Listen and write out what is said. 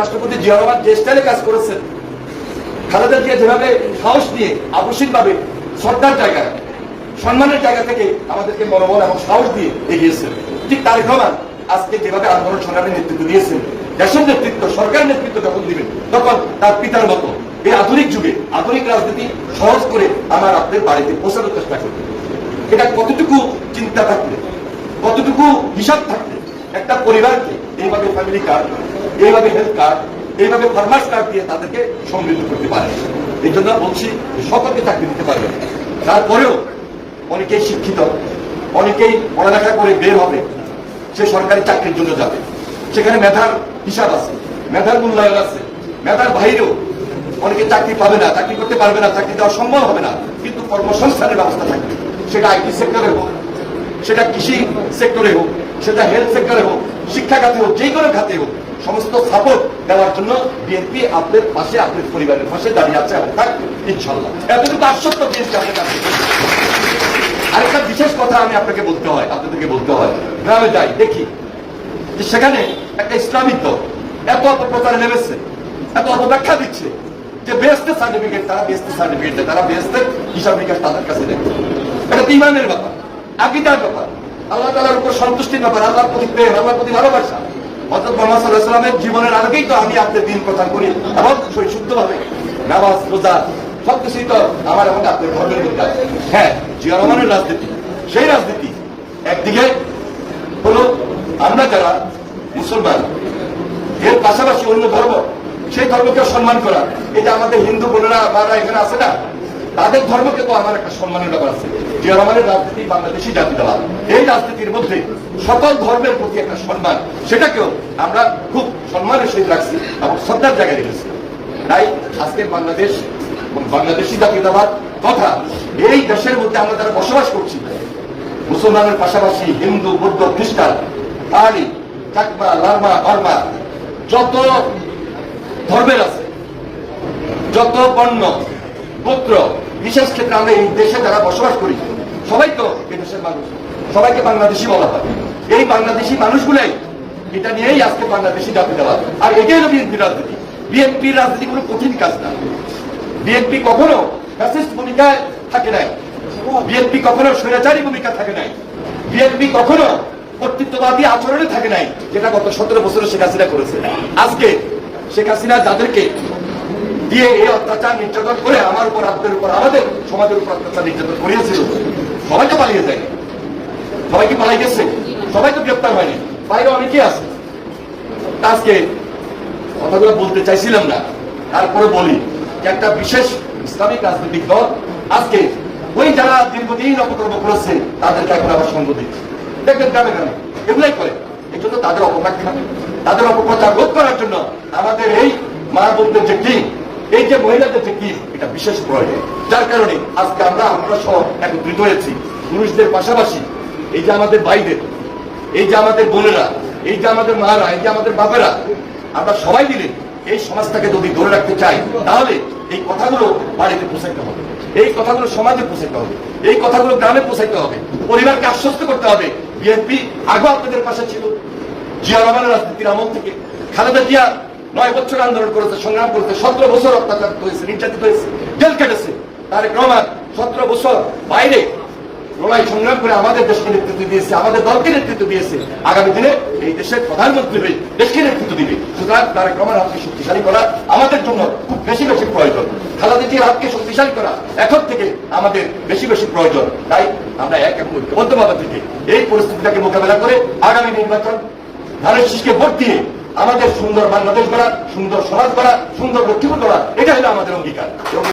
রাষ্ট্রপতি জিয়া রহমান যে স্টাইলে কাজ করেছেন, খালেদা জিয়া যেভাবে সাহস নিয়ে আবশ্যিক ভাবে শ্রদ্ধার জায়গা, সম্মানের জায়গা থেকে আমাদেরকে মনোবল এবং সাহস দিয়ে এগিয়েছেন। ঠিক তারেক রহমান আজকে যেভাবে আন্দোলন সংগ্রামের নেতৃত্ব দিয়েছেন, দেশের নেতৃত্ব সরকার নেতৃত্ব যখন দিবেন, তখন তার পিতার মতো এই আধুনিক যুগে আধুনিক রাজনীতি সহজ করে আমার আপনাদের বাড়িতে পৌঁছানোর চেষ্টা করবে। এটা কতটুকু চিন্তা থাকলে, কতটুকু হিসাব থাকলে একটা পরিবারকে এইভাবে ফ্যামিলি কার্ড এইভাবে হেলথ কার্ড এইভাবে ফার্মার্স কার্ড দিয়ে তাদেরকে সমৃদ্ধ করতে পারে। এই জন্য বলছি, সকলকে চাকরি দিতে পারবে। তারপরেও অনেকেই শিক্ষিত, অনেকেই পড়ালেখা করে বের হবে, সে সরকারি চাকরির জন্য যাবে। সেখানে মেধার হিসাব আছে, মেধার মূল্যায়ন আছে, মেধার বাইরেও অনেকে চাকরি পাবে না, চাকরি করতে পারবে না, চাকরি দেওয়া সম্ভব হবে না, কিন্তু কর্মসংস্থানের ব্যবস্থা থাকবে। সেটা আইটি সেক্টরে হোক, সেটা কৃষি সেক্টরে হোক, সেটা হেলথ সেক্টরে হোক শিক্ষা খাতে হোক যে কোনো খাতে হোক সমস্ত সাপোর্ট দেওয়ার জন্য বিএনপি আপনাদের পাশে, আপনাদের পরিবারের পাশে দাঁড়িয়ে আছে এবং থাকবে ইনশাল্লাহ এতটুকু আশ্বস্ত বিএনপি আপনার কাছে। আরেকটা বিশেষ কথা আমি আপনাকে বলতে হয়, আপনাদেরকে বলতে হয়। গ্রামে যাই, দেখি যে সেখানে একটা ইসলামিক দল এত অপপ্রচারে নেমেছে, এত অপব্যাখ্যা দিচ্ছে যে বেস্টের সার্টিফিকেট তারা বেস্টের সার্টিফিকেট দেয়, তারা বেস্টের হিসাব নিকাশ তাদের কাছে দেয়। এটা ইমানের ব্যাপার, আকিদার ব্যাপার। আল্লাহ তালার উপর সন্তুষ্টির ব্যাপার, আল্লাহর প্রতি প্রেম, আল্লাহর প্রতি ভালোবাসা। অর্থাৎ মোহাম্মদ সাল্লাহ জীবনের আগেই তো আমি আপনার দিন প্রচার করি এবং শুদ্ধ ভাবে নামাজ, রোজা সবকিছুই তো আমার এবং আপনার ধর্মের মধ্যে আছে। হ্যাঁ জিয়া রহমানের রাজনীতি, সেই রাজনীতি একদিকে হলো আমরা যারা মুসলমান, এর পাশাপাশি অন্য ধর্ম, সেই ধর্মকে সম্মান করা, এটা আমাদের হিন্দু বোনেরা বারা এখানে আছে না তাদের ধর্মকে তো আমার একটা সম্মানের ব্যাপার আছে। জিয়া রহমানের রাজনীতি বাংলাদেশি জাতীয়তাবাদ এই রাজনীতির মধ্যে সকল ধর্মের প্রতি একটা সম্মান, সেটাকেও আমরা খুব সম্মানের সহিত রাখছি এবং শ্রদ্ধার জায়গায় রেখেছি। তাই আজকের বাংলাদেশ এবং বাংলাদেশি জাতীয়তাবাদ তথা এই দেশের মধ্যে আমরা যারা বসবাস করছি, মুসলমানের পাশাপাশি হিন্দু, বৌদ্ধ, খ্রিস্টান পাহাড়ি চাকমা, লার্মা, বর্মা, যত ধর্মের আছে, যত বর্ণ, গোত্র বিশেষ ক্ষেত্রে আমরা এই দেশে যারা বসবাস করি, সবাই তো এই দেশের মানুষ। সবাইকে বাংলাদেশি বলা হয়। এই বাংলাদেশি মানুষগুলাই এটা নিয়েই আজকে বাংলাদেশি জাতীয়তাবাদ আর এটাই হলো বিএনপির রাজনীতি। বিএনপির রাজনীতি কোনো কঠিন কাজ না। বিএনপি কখনো ফ্যাসিস্ট ভূমিকায় থাকে নাই। বিএনপি কখনো স্বৈরাচারী ভূমিকা থাকে নাই। বিএনপি কখনো কর্তৃত্ববাদী আচরণে থাকে নাই, যেটা গত সতেরো বছরে শেখ হাসিনা করেছে। আজকে শেখ হাসিনা যাদেরকে দিয়ে এই অত্যাচার নির্যাতন করে আমার উপর আপনাদের উপর, আমাদের সমাজের উপর অত্যাচার নির্যাতন করিয়েছিল সবাই তো পালিয়ে যায়। সবাই কি পালাই গেছে। সবাই তো গ্রেপ্তার হয়নি। বাইরে অনেকে আছে। আজকে কথাগুলো বলতে চাইছিলাম না। তারপরে বলি যে একটা বিশেষ ইসলামিক রাজনৈতিক দল আজকে ওই যারা দীর্ঘদিন অপকর্ম করেছে, তাদেরকে এখন আবার সঙ্গ দিচ্ছে। দেখবেন গ্রামে গ্রামে এগুলাই করে। এই জন্য তাদের অপব্যাখ্যা, তাদের অপপ্রচার রোধ করার জন্য আমাদের এই মা বোনদের যে টিম এই যে মহিলাদের যে টিম এটা বিশেষ প্রয়োজন। যার কারণে আজকে আমরা আমরা সহ একত্রিত হয়েছি পুরুষদের পাশাপাশি। এই যে আমাদের ভাইদের, এই যে আমাদের বোনেরা, এই যে আমাদের মারা, এই যে আমাদের বাপেরা আমরা সবাই মিলে এই সমাজটাকে যদি ধরে রাখতে চাই, তাহলে এই কথাগুলো বাড়িতে পৌঁছাইতে হবে। এই কথাগুলো সমাজে পৌঁছাইতে হবে। এই কথাগুলো গ্রামে পৌঁছাইতে হবে। পরিবারকে আশ্বস্ত করতে হবে। বিএনপি আগে আপনাদের পাশে ছিল। জিয়া রহমানের রাজনীতির আমল থেকে। খালেদা জিয়া নয় বছর আন্দোলন করেছে, সংগ্রাম করেছে, সতেরো বছর অত্যাচার হয়েছে নির্যাতিত হয়েছে, জেল কেটেছে তারেক রহমান সতেরো বছর বাইরে লড়াই, সংগ্রাম করে আমাদের দেশকে নেতৃত্ব দিয়েছে, আমাদের দলকে নেতৃত্ব দিয়েছে। আগামী দিনে এই দেশের প্রধানমন্ত্রী হয়ে দেশকে নেতৃত্ব দিবে। সুতরাং তারেক রহমান হাতকে শক্তিশালী করা আমাদের জন্য খুব বেশি বেশি প্রয়োজন। খালাদা জিয়ার হাতকে শক্তিশালী করা এখন থেকে আমাদের বেশি বেশি প্রয়োজন। তাই আমরা এক এবং ঐক্যবদ্ধভাবে থেকে এই পরিস্থিতিটাকে মোকাবেলা করে আগামী নির্বাচন ধানের শীষকে ভোট দিয়ে আমাদের সুন্দর বাংলাদেশ করা সুন্দর সমাজ করা সুন্দর লক্ষ্মীপুর করা এটা হলো আমাদের অঙ্গীকার।